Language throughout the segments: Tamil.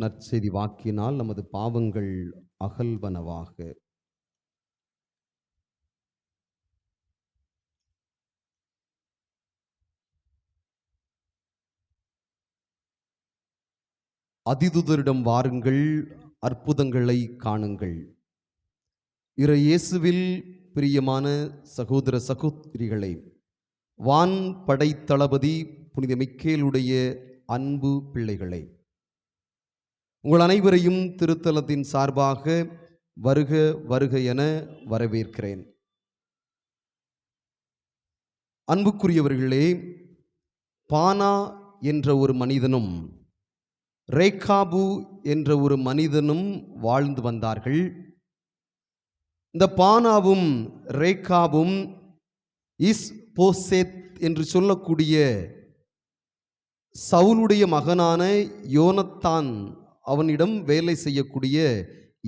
நற்செய்தி வாக்கினால் நமது பாவங்கள் அகல்வனவாக. அதிதுதரிடம் வாருங்கள் அற்புதங்களை காணுங்கள். இற இயேசுவில் பிரியமான சகோதர சகோதரிகளை வான் படைத்தளபதி புனித மிக்கேலுடைய அன்பு பிள்ளைகளை உங்கள் அனைவரையும் திருத்தலத்தின் சார்பாக வருக வருக என வரவேற்கிறேன். அன்புக்குரியவர்களே பானா என்ற ஒரு மனிதனும் ரேகாபு என்ற ஒரு மனிதனும் வாழ்ந்து வந்தார்கள். இந்த பானாவும் ரேகாபும் இஸ் போசேத் என்று சொல்லக்கூடிய சவுலுடைய மகனான யோனத்தான் அவனிடம் வேலை செய்யக்கூடிய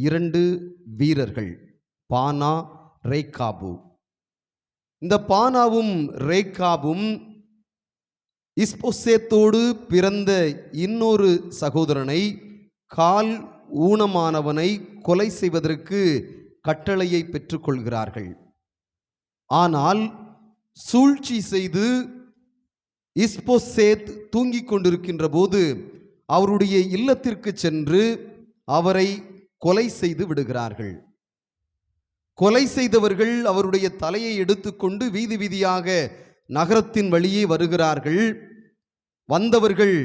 இரண்டு வீரர்கள் பானா ரேகாபு இந்த பானாவும் ரேகாபும் இஸ்போசேத்தோடு பிறந்த இன்னொரு சகோதரனை கால் ஊனமானவனை கொலை செய்வதற்கு கட்டளையை பெற்றுக்கொள்கிறார்கள். ஆனால் சூழ்ச்சி செய்து இஸ்போசேத் தூங்கிக் கொண்டிருக்கின்ற போது அவருடைய இல்லத்திற்கு சென்று அவரை கொலை செய்து விடுகிறார்கள். கொலை செய்தவர்கள் அவருடைய தலையை எடுத்துக்கொண்டு வீதி வீதியாக நகரத்தின் வழியே வருகிறார்கள். வந்தவர்கள்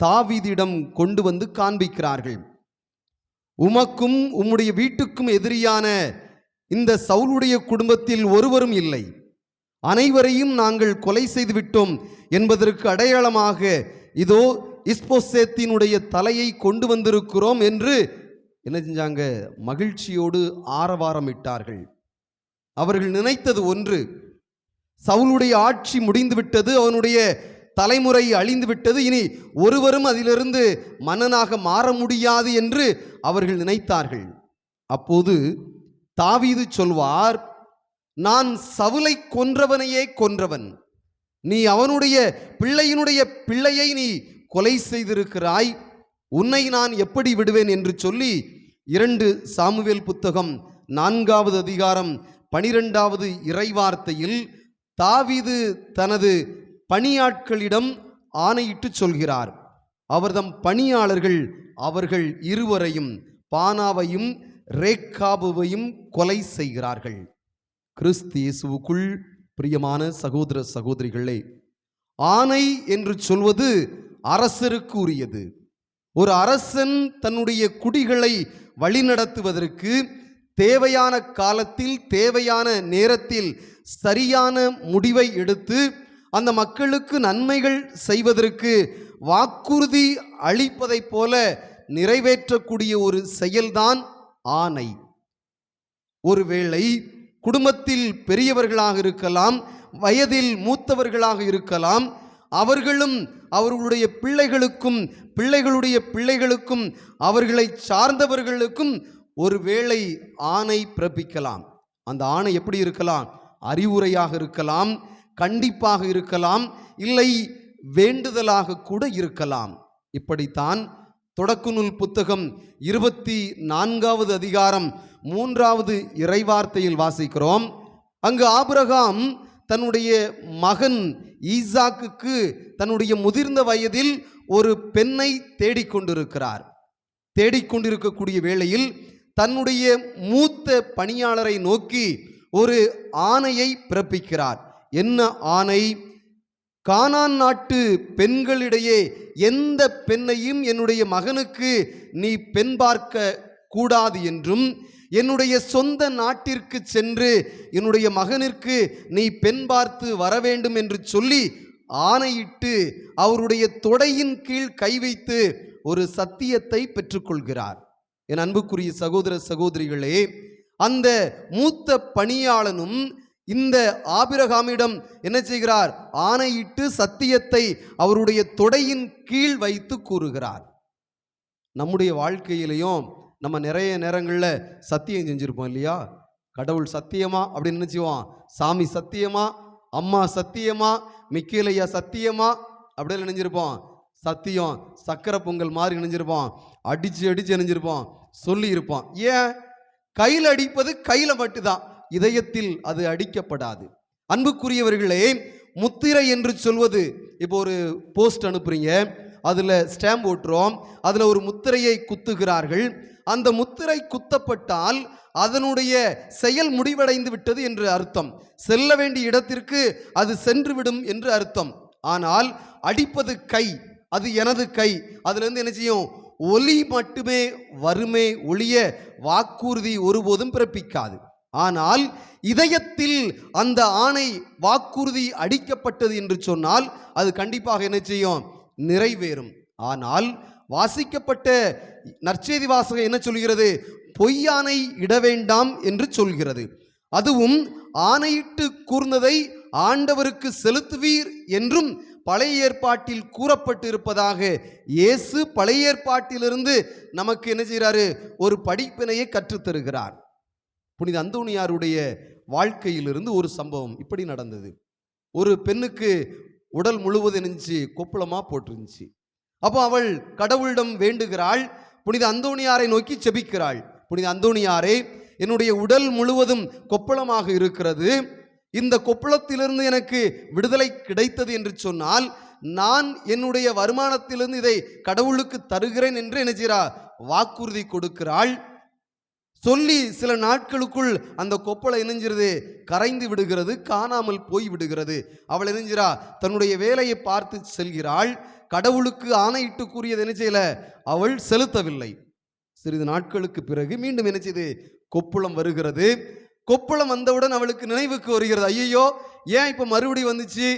தாவீதிடம் கொண்டு வந்து காண்பிக்கிறார்கள். உமக்கும் உம்முடைய வீட்டுக்கும் எதிரியான இந்த சவுளுடைய குடும்பத்தில் ஒருவரும் இல்லை. அனைவரையும் நாங்கள் கொலை செய்து விட்டோம் என்பதற்கு அடையாளமாக இதோ இஸ்போசேத்தினுடைய தலையை கொண்டு வந்திருக்கிறோம் என்று என்ன செஞ்சாங்க? மகிழ்ச்சியோடு ஆரவாரமிட்டார்கள். அவர்கள் நினைத்தது ஒன்று சவுளுடைய ஆட்சி முடிந்து விட்டது அவனுடைய தலைமுறை அழிந்து விட்டது இனி ஒருவரும் அதிலிருந்து மன்னனாக மாற முடியாது என்று அவர்கள் நினைத்தார்கள். அப்போது தாவீது சொல்வார் நான் சவுலை கொன்றவனையே கொன்றவன். நீ அவனுடைய பிள்ளையினுடைய பிள்ளையை நீ கொலை செய்திருக்கிறாய்? உன்னை நான் எப்படி விடுவேன் என்று சொல்லி இரண்டு சாமுவேல் புத்தகம் நான்காவது அதிகாரம் பனிரெண்டாவது இறைவார்த்தையில் தாவீது தனது பணியாட்களிடம் ஆணையிட்டு சொல்கிறார். அவர்தம் பணியாளர்கள் அவர்கள் இருவரையும் பானாவையும் ரேக்காபுவையும் கொலை செய்கிறார்கள். கிறிஸ்து இயேசுவுக்குள் பிரியமான சகோதர சகோதரிகளே ஆணை என்று சொல்வது அரசருக்கு உரியது ஒரு அரசன் தன்னுடைய குடிகளை வழிநடத்துவதற்கு தேவையான காலத்தில் தேவையான நேரத்தில் சரியான முடிவை எடுத்து அந்த மக்களுக்கு நன்மைகள் செய்வதற்கு வாக்குறுதி அளிப்பதைப் போல நிறைவேற்றக்கூடிய ஒரு செயல்தான் ஆணை. ஒருவேளை குடும்பத்தில் பெரியவர்களாக இருக்கலாம் வயதில் மூத்தவர்களாக இருக்கலாம் அவர்களும் அவர்களுடைய பிள்ளைகளுக்கும் பிள்ளைகளுடைய பிள்ளைகளுக்கும் அவர்களை சார்ந்தவர்களுக்கும் ஒருவேளை ஆணை பிறப்பிக்கலாம். அந்த ஆணை எப்படி இருக்கலாம்? அறிவுரையாக இருக்கலாம் கண்டிப்பாக இருக்கலாம் இல்லை வேண்டுதலாக கூட இருக்கலாம். இப்படித்தான் தொடக்க நூல் புத்தகம் இருபத்தி நான்காவது அதிகாரம் மூன்றாவது இறைவார்த்தையில் வாசிக்கிறோம். அங்கு ஆபிரகாம் தன்னுடைய மகன் ஈசாக்குக்கு தன்னுடைய முதிர்ந்த வயதில் ஒரு பெண்ணை தேடிக்கொண்டிருக்கிறார். தேடிக்கொண்டிருக்கக்கூடிய வேளையில் தன்னுடைய மூத்த பணியாளரை நோக்கி ஒரு ஆணையை பிறப்பிக்கிறார். என்ன ஆணை? கானான் நாட்டு பெண்களிடையே எந்த பெண்ணையும் என்னுடைய மகனுக்கு நீ பெண் பார்க்க கூடாது என்றும் என்னுடைய சொந்த நாட்டிற்கு சென்று என்னுடைய மகனிற்கு நீ பெண் பார்த்து வர வேண்டும் என்று சொல்லி ஆணையிட்டு அவருடைய தொடையின் கீழ் கை வைத்து ஒரு சத்தியத்தை பெற்றுக்கொள்கிறார். என் அன்புக்குரிய சகோதர சகோதரிகளே அந்த மூத்த பணியாளனும் இந்த ஆபிரகாமிடம் என்ன செய்கிறார்? ஆணையிட்டு சத்தியத்தை அவருடைய தொடையின் கீழ் வைத்து கூறுகிறார். நம்முடைய வாழ்க்கையிலையும் நம்ம நிறைய நேரங்களில் சத்தியம் செஞ்சுருப்போம் இல்லையா? கடவுள் சத்தியமா அப்படின்னு நினச்சிவான் சாமி சத்தியமா? அம்மா சத்தியமா? மிக்கேலையா சத்தியமா? அப்படியே நினைஞ்சிருப்போம். சத்தியம் சக்கரை பொங்கல் மாதிரி நினைஞ்சிருப்போம். அடிச்சு அடித்து நினைஞ்சிருப்போம். சொல்லியிருப்போம். ஏன்? கையில் அடிப்பது கையில் மட்டும்தான். இதயத்தில் அது அடிக்கப்படாது. அன்புக்குரியவர்களே முத்திரை என்று சொல்வது இப்போ ஒரு போஸ்ட் அனுப்புறீங்க. அதில் ஸ்டாம்ப் ஓட்டுறோம். அதில் ஒரு முத்திரையை குத்துகிறார்கள். அந்த முத்திரை குத்தப்பட்டால் அதனுடைய செயல் முடிவடைந்து விட்டது என்று அர்த்தம். செல்ல வேண்டிய இடத்திற்கு அது சென்றுவிடும் என்று அர்த்தம். ஆனால் அடிப்பது கை அது எனது கை. அதுலேருந்து என்ன செய்யும்? ஒலி மட்டுமே வருமே ஒளிய வாக்குறுதி ஒருபோதும் பிறப்பிக்காது. ஆனால் இதயத்தில் அந்த ஆணை வாக்குறுதி அடிக்கப்பட்டது என்று சொன்னால் அது கண்டிப்பாக என்ன செய்யும்? நிறைவேறும். ஆனால் வாசிக்கப்பட்ட நற்செய்தி வாசகம் என்ன சொல்கிறது? பொய்யானை இட வேண்டாம் என்று சொல்கிறது. அதுவும் ஆணையிட்டு கூர்ந்ததை ஆண்டவருக்கு செலுத்துவீர் என்றும் பழைய ஏற்பாட்டில் கூறப்பட்டு இருப்பதாக இயேசு பழைய ஏற்பாட்டிலிருந்து நமக்கு என்ன செய்கிறாரு? ஒரு படிப்பினையை கற்றுத்தருகிறார். புனித அந்தோணியாருடைய வாழ்க்கையிலிருந்து ஒரு சம்பவம் இப்படி நடந்தது. ஒரு பெண்ணுக்கு உடல் முழுவதும் இருந்துச்சு கொப்பளமாக போட்டிருந்துச்சு. அப்போ அவள் கடவுளிடம் வேண்டுகிறாள் புனித அந்தோணியாரை நோக்கி செபிக்கிறாள். புனித அந்தோணியாரே என்னுடைய உடல் முழுவதும் கொப்பளமாக இருக்கிறது. இந்த கொப்பளத்திலிருந்து எனக்கு விடுதலை கிடைத்தது என்று சொன்னால் நான் என்னுடைய வருமானத்திலிருந்து இதை கடவுளுக்கு தருகிறேன் என்று நினைச்சிரா வாக்குறுதி கொடுக்கிறாள். சொல்லி சில நாட்களுக்குள் அந்த கொப்பளை இணைஞ்சிருது கரைந்து விடுகிறது காணாமல் போய் விடுகிறது. அவள் இணைஞ்சிரா தன்னுடைய வேலையை பார்த்து செல்கிறாள். கடவுளுக்கு ஆணையிட்டு கூறியது என்ன செய்யல? அவள் செலுத்தவில்லை. சிறிது நாட்களுக்கு பிறகு மீண்டும் என்ன செய்து? கொப்புளம் வருகிறது. கொப்புளம் வந்தவுடன் அவளுக்கு நினைவுக்கு வருகிறது. ஐயையோ ஏன் இப்போ மறுபடி வந்துச்சு?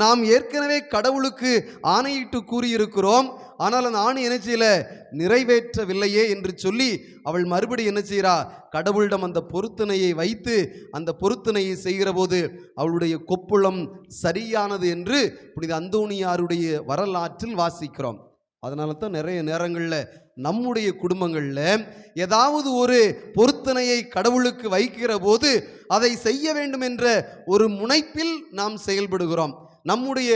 நாம் ஏற்கனவே கடவுளுக்கு ஆணையிட்டு கூறியிருக்கிறோம். ஆனால் அந்த ஆணை என்ன செய்யல? நிறைவேற்றவில்லையே என்று சொல்லி அவள் மறுபடி என்ன செய்கிறா கடவுளிடம் அந்த பொருத்தனையை வைத்து அந்த பொருத்தனையை செய்கிற போது அவளுடைய கொப்புளம் சரியானது என்று புனித அந்தோணியாருடைய வரலாற்றில் வாசிக்கிறோம். அதனால தான் நிறைய நேரங்களில் நம்முடைய குடும்பங்களில் ஏதாவது ஒரு பொருத்தனையை கடவுளுக்கு வைக்கிற போது அதை செய்ய வேண்டும் என்ற ஒரு முனைப்பில் நாம் செயல்படுகிறோம். நம்முடைய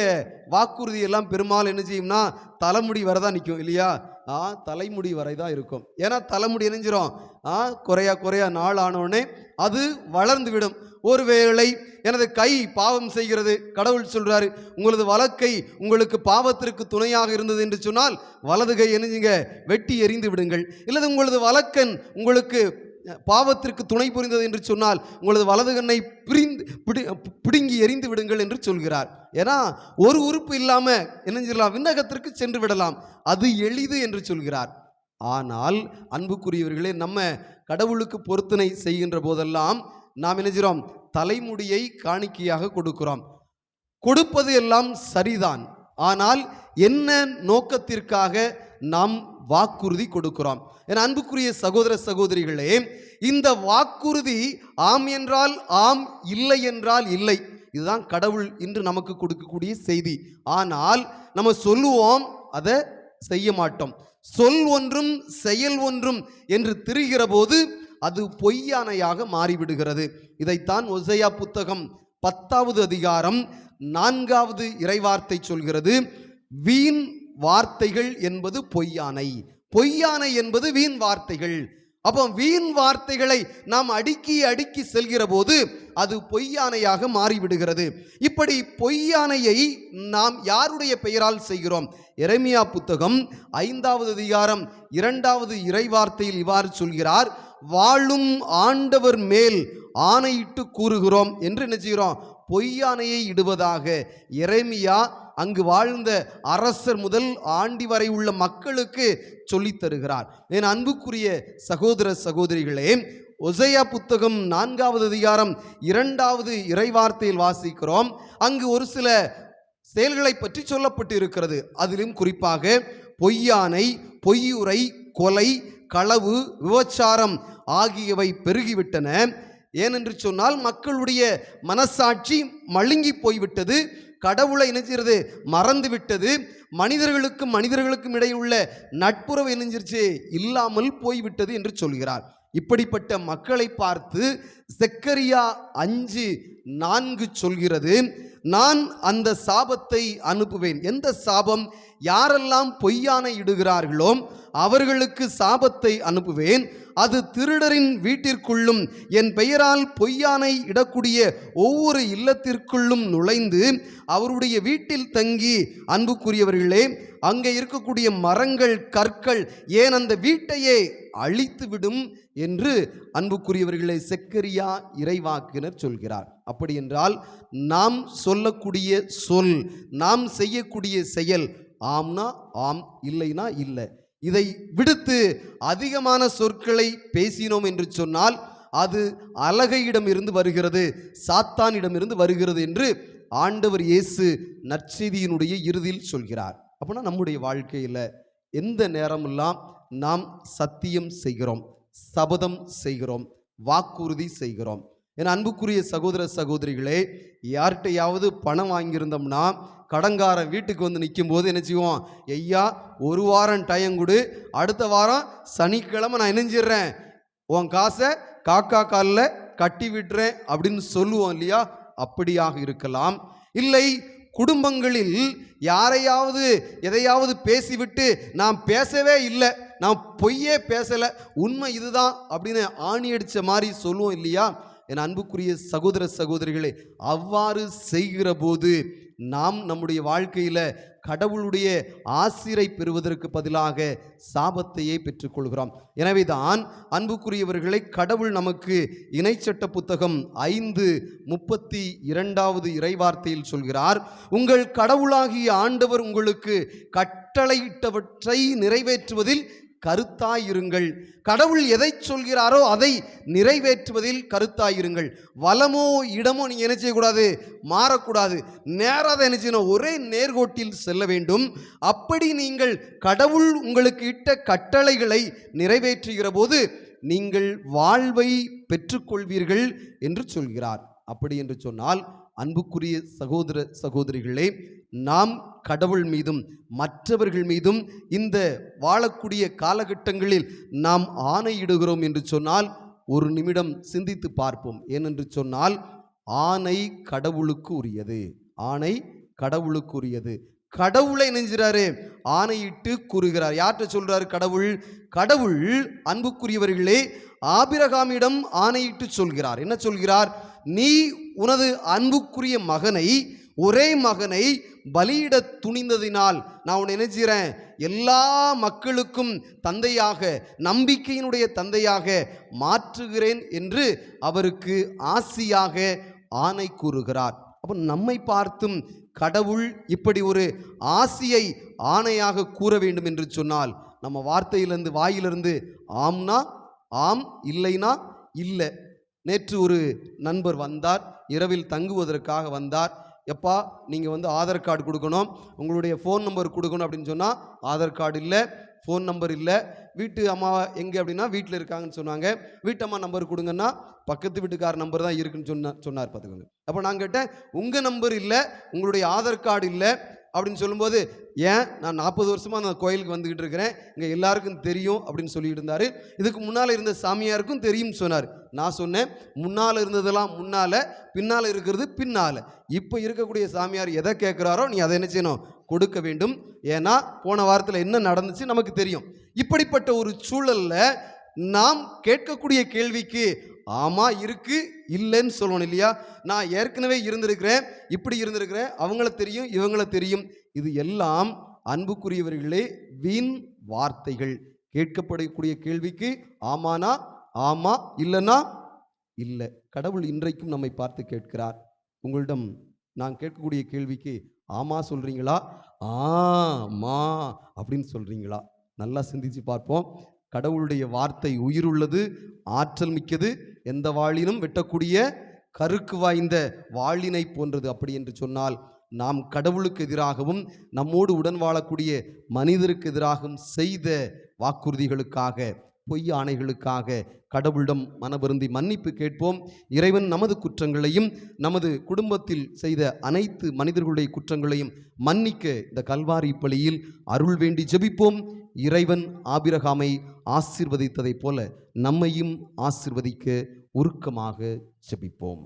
வாக்குறுதியெல்லாம் பெருமாள் என்ன செய்யும்னா தலைமுடி வரதான் நிற்கும் இல்லையா? ஆ தலைமுடி வரை தான் இருக்கும். ஏன்னா தலைமுடி இணைஞ்சிரும். ஆ குறையா குறையா நாள் ஆனோடனே அது வளர்ந்து விடும் ஒருவேளை எனது கை பாவம் செய்கிறது. கடவுள் சொல்றாரு உங்களது வழக்கை உங்களுக்கு பாவத்திற்கு துணையாக இருந்தது என்று சொன்னால் வலது கை எணிஞ்சுங்க வெட்டி எறிந்து விடுங்கள். இல்லது உங்களது வழக்கன் உங்களுக்கு பாவத்திற்கு துணை புரிந்தது என்று சொன்னால் உங்களது வலது கண்ணை பிரிந்து பிடி பிடுங்கி எரிந்து விடுங்கள் என்று சொல்கிறார். ஏன்னா ஒரு உறுப்பு இல்லாமல் என்ன செய்யலாம்? விண்ணகத்திற்கு சென்று விடலாம். அது எளிது என்று சொல்கிறார். ஆனால் அன்புக்குரியவர்களே நம்ம கடவுளுக்கு பொருத்தனை செய்கின்ற போதெல்லாம் நாம் என்ன செய்கிறோம்? தலைமுடியை காணிக்கையாக கொடுக்கிறோம். கொடுப்பது எல்லாம் சரிதான். ஆனால் என்ன நோக்கத்திற்காக நாம் வாக்குறுதி கொடுக்கிறோம் என் அன்புக்குரிய சகோதர சகோதரிகளே இந்த வாக்குறுதி ஆம் என்றால் ஆம் இல்லை என்றால் இல்லை. இதுதான் கடவுள் இன்று நமக்கு கொடுக்கக்கூடிய செய்தி. ஆனால் நம்ம சொல்லுவோம் அதை செய்ய மாட்டோம். சொல் ஒன்றும் செயல் ஒன்றும் என்று திரிகிற போது அது பொய்யானையாக மாறிவிடுகிறது. இதைத்தான் ஒசையா புத்தகம் பத்தாவது அதிகாரம் நான்காவது இறைவார்த்தை சொல்கிறது. வீண் வார்த்தைகள் என்பது பொய்யானை. பொய்யானை என்பது வீண் வார்த்தைகள். அப்போ வீண் வார்த்தைகளை நாம் அடுக்கி அடுக்கி செல்கிற போது அது பொய்யானையாக மாறிவிடுகிறது. இப்படி பொய்யானையை நாம் யாருடைய பெயரால் செய்கிறோம்? எரேமியா புத்தகம் ஐந்தாவது அதிகாரம் இரண்டாவது இறைவார்த்தையில் இவ்வாறு சொல்கிறார் வாழும் ஆண்டவர் மேல் ஆணையிட்டு கூறுகிறோம் என்று என்ன செய்கிறோம்? பொய்யானையை இடுவதாக. எரேமியா அங்கு வாழ்ந்த அரசர் முதல் ஆண்டி வரை உள்ள மக்களுக்கு சொல்லித்தருகிறார் என் அன்புக்குரிய சகோதர சகோதரிகளே ஒசையா புத்தகம் நான்காவது அதிகாரம் இரண்டாவது இறைவார்த்தையில் வாசிக்கிறோம். அங்கு ஒரு சில செயல்களை பற்றி சொல்லப்பட்டு இருக்கிறது அதிலும் குறிப்பாக பொய்யானை பொய்யுரை கொலை களவு விபச்சாரம் ஆகியவை பெருகிவிட்டன. ஏனென்று சொன்னால் மக்களுடைய மனசாட்சி மழுங்கி போய்விட்டது. கடவுளை இணைஞ்சிருது மறந்து விட்டது. மனிதர்களுக்கும் மனிதர்களுக்கும் இடையே உள்ள நட்புறவு இணைஞ்சிருச்சு இல்லாமல் போய்விட்டது என்று சொல்கிறார். இப்படிப்பட்ட மக்களை பார்த்து செக்கரியா அஞ்சு நான்கு சொல்கிறது நான் அந்த சாபத்தை அனுப்புவேன். எந்த சாபம்? யாரெல்லாம் பொய்யானை இடுகிறார்களோ அவர்களுக்கு சாபத்தை அனுப்புவேன். அது திருடரின் வீட்டிற்குள்ளும் என் பெயரால் பொய்யானை இடக்கூடிய ஒவ்வொரு இல்லத்திற்குள்ளும் நுழைந்து அவருடைய வீட்டில் தங்கி அன்புக்குரியவர்களே அங்கே இருக்கக்கூடிய மரங்கள் கற்கள் ஏன் அந்த வீட்டையே அழித்துவிடும் என்று அன்புக்குரியவர்களை செக்கரியா இறைவாக்கினர் சொல்கிறார். அப்படி என்றால் நாம் சொல்லக்கூடிய சொல் நாம் செய்யக்கூடிய செயல் ஆம்னா ஆம் இல்லைனா இல்லை. இதை விடுத்து அதிகமான சொற்களை பேசினோம் என்று சொன்னால் அது அழகையிடமிருந்து வருகிறது சாத்தானிடமிருந்து வருகிறது என்று ஆண்டவர் இயேசு நற்செய்தியினுடைய இறுதியில் சொல்கிறார். அப்படின்னா நம்முடைய வாழ்க்கையில் எந்த நேரமெல்லாம் நாம் சத்தியம் செய்கிறோம் சபதம் செய்கிறோம் வாக்குறுதி செய்கிறோம். என் அன்புக்குரிய சகோதர சகோதரிகளே யார்கிட்டையாவது பணம் வாங்கியிருந்தோம்னா கடங்காரன் வீட்டுக்கு வந்து நிற்கும் போது என்ன செய்வோம்? ஐயா ஒரு வாரம் டைம் கொடு. அடுத்த வாரம் சனிக்கிழமை நான் இணைஞ்சிடுறேன். உன் காசை காக்கா காலில் கட்டி விட்டுறேன் அப்படின்னு சொல்லுவோம் இல்லையா? அப்படியாக இருக்கலாம். இல்லை குடும்பங்களில் யாரையாவது எதையாவது பேசிவிட்டு நான் பேசவே இல்லை நான் பொய்யே பேசலை உண்மை இதுதான் அப்படின்னு ஆணி அடித்த மாதிரி சொல்லுவோம் இல்லையா? என் அன்புக்குரிய சகோதர சகோதரிகளே அவ்வாறு செய்கிற போது நாம் நம்முடைய வாழ்க்கையில் கடவுளுடைய ஆசிரை பெறுவதற்கு பதிலாக சாபத்தையே பெற்றுக்கொள்கிறோம். எனவே தான் அன்புக்குரியவர்களை கடவுள் நமக்கு இணைச்சட்ட புத்தகம் ஐந்து முப்பத்தி இரண்டாவது இறைவார்த்தையில் சொல்கிறார் உங்கள் கடவுளாகிய ஆண்டவர் உங்களுக்கு கட்டளையிட்டவற்றை நிறைவேற்றுவதில் கருத்தாயிருங்கள். கடவுள் எதை சொல்கிறாரோ அதை நிறைவேற்றுவதில் கருத்தாயிருங்கள். வளமோ இடமோ நீங்கள் என்ன செய்யக்கூடாது? மாறக்கூடாது. நேராக என்ன செய்யணும்? ஒரே நேர்கோட்டில் செல்ல வேண்டும். அப்படி நீங்கள் கடவுள் உங்களுக்கு இட்ட கட்டளைகளை நிறைவேற்றுகிற போது நீங்கள் வாழ்வை பெற்றுக்கொள்வீர்கள் என்று சொல்கிறார். அப்படி என்று சொன்னால் அன்புக்குரிய சகோதர சகோதரிகளே நாம் கடவுள் மீதும் மற்றவர்கள் மீதும் இந்த வாழக்கூடிய காலகட்டங்களில் நாம் ஆணையிடுகிறோம் என்று சொன்னால் ஒரு நிமிடம் சிந்தித்து பார்ப்போம். ஏனென்று சொன்னால் ஆணை கடவுளுக்கு உரியது. ஆணை கடவுளுக்கு உரியது. கடவுளை நெஞ்சுறாரு ஆணையிட்டு கூறுகிறார். யார்கிட்ட சொல்றாரு கடவுள்? கடவுள் அன்புக்குரியவர்களே ஆபிரகாமிடம் ஆணையிட்டு சொல்கிறார். என்ன சொல்கிறார்? நீ உனது அன்புக்குரிய மகனை ஒரே மகனை பலியிட துணிந்ததினால் நான் உன்னை நினைச்சிறேன் எல்லா மக்களுக்கும் தந்தையாக நம்பிக்கையினுடைய தந்தையாக மாற்றுகிறேன் என்று அவருக்கு ஆசியாக ஆணை கூறுகிறார். அப்போ நம்மை பார்த்தும் கடவுள் இப்படி ஒரு ஆசியை ஆணையாக கூற வேண்டும் என்று சொன்னால் நம்ம வார்த்தையிலிருந்து வாயிலிருந்து ஆம்னா ஆம் இல்லைனா இல்லை. நேற்று ஒரு நண்பர் வந்தார். இரவில் தங்குவதற்காக வந்தார். எப்பா நீங்கள் வந்து ஆதார் கார்டு கொடுக்கணும். உங்களுடைய ஃபோன் நம்பர் கொடுக்கணும் அப்படின்னு சொன்னால் ஆதார் கார்டு இல்லை ஃபோன் நம்பர் இல்லை. வீட்டு அம்மா எங்கே அப்படின்னா வீட்டில் இருக்காங்கன்னு சொன்னாங்க. வீட்டம்மா நம்பர் கொடுங்கன்னா பக்கத்து வீட்டுக்கார நம்பர் தான் இருக்குன்னு சொன்ன சொன்னார் பார்த்துக்கோங்க. அப்போ நான் கேட்டேன் உங்கள் நம்பர் இல்லை உங்களுடைய ஆதார் கார்டு இல்லை அப்படின்னு சொல்லும்போது ஏன்? நான் நாற்பது வருஷமாக அந்த கோயிலுக்கு வந்துக்கிட்டு இருக்கிறேன். இங்கே எல்லாருக்கும் தெரியும் அப்படின்னு சொல்லிட்டு இருந்தார். இதுக்கு முன்னால் இருந்த சாமியாருக்கும் தெரியும்னு சொன்னார். நான் சொன்னேன் முன்னால் இருந்ததெல்லாம் முன்னால் பின்னால் இருக்கிறது பின்னால். இப்போ இருக்கக்கூடிய சாமியார் எதை கேட்குறாரோ நீ அதை என்ன செய்யணும்? கொடுக்க வேண்டும். ஏன்னா போன வாரத்தில் என்ன நடந்துச்சு நமக்கு தெரியும். இப்படிப்பட்ட ஒரு சூழலில் நாம் கேட்கக்கூடிய கேள்விக்கு ஆமாம் இருக்கு இல்லைன்னு சொல்லணும் இல்லையா? நான் ஏற்கனவே இருந்திருக்கிறேன் இப்படி இருந்திருக்கிறேன் அவங்கள தெரியும் இவங்கள தெரியும். இது எல்லாம் அன்புக்குரியவர்களே வீண் வார்த்தைகள். கேட்கப்படக்கூடிய கேள்விக்கு ஆமானா ஆமா இல்லைன்னா இல்லை. கடவுள் இன்றைக்கும் நம்மை பார்த்து கேட்கிறார். உங்களிடம் நான் கேட்கக்கூடிய கேள்விக்கு ஆமா சொல்றீங்களா? ஆமா அப்படின்னு சொல்றீங்களா? நல்லா சிந்திச்சு பார்ப்போம். கடவுளுடைய வார்த்தை உயிருள்ளது ஆற்றல் மிக்கது. எந்த வாழினும் வெட்டக்கூடிய கருக்கு வாய்ந்த வாளினை போன்றது அப்படி என்று சொன்னால் நாம் கடவுளுக்கு எதிராகவும் நம்மோடு உடன் வாழக்கூடிய மனிதருக்கு எதிராகவும் செய்த வாக்குறுதிகளுக்காக பொய் ஆணைகளுக்காக கடவுளிடம் மனவருந்தி மன்னிப்பு கேட்போம். இறைவன் நமது குற்றங்களையும் நமது குடும்பத்தில் செய்த அனைத்து மனிதர்களுடைய குற்றங்களையும் மன்னிக்க இந்த கல்வாரி பலியில் அருள் வேண்டி ஜெபிப்போம். இறைவன் ஆபிரகாமை ஆசிர்வதித்ததைப் போல நம்மையும் ஆசிர்வதிக்க உருக்கமாக ஜெபிப்போம்.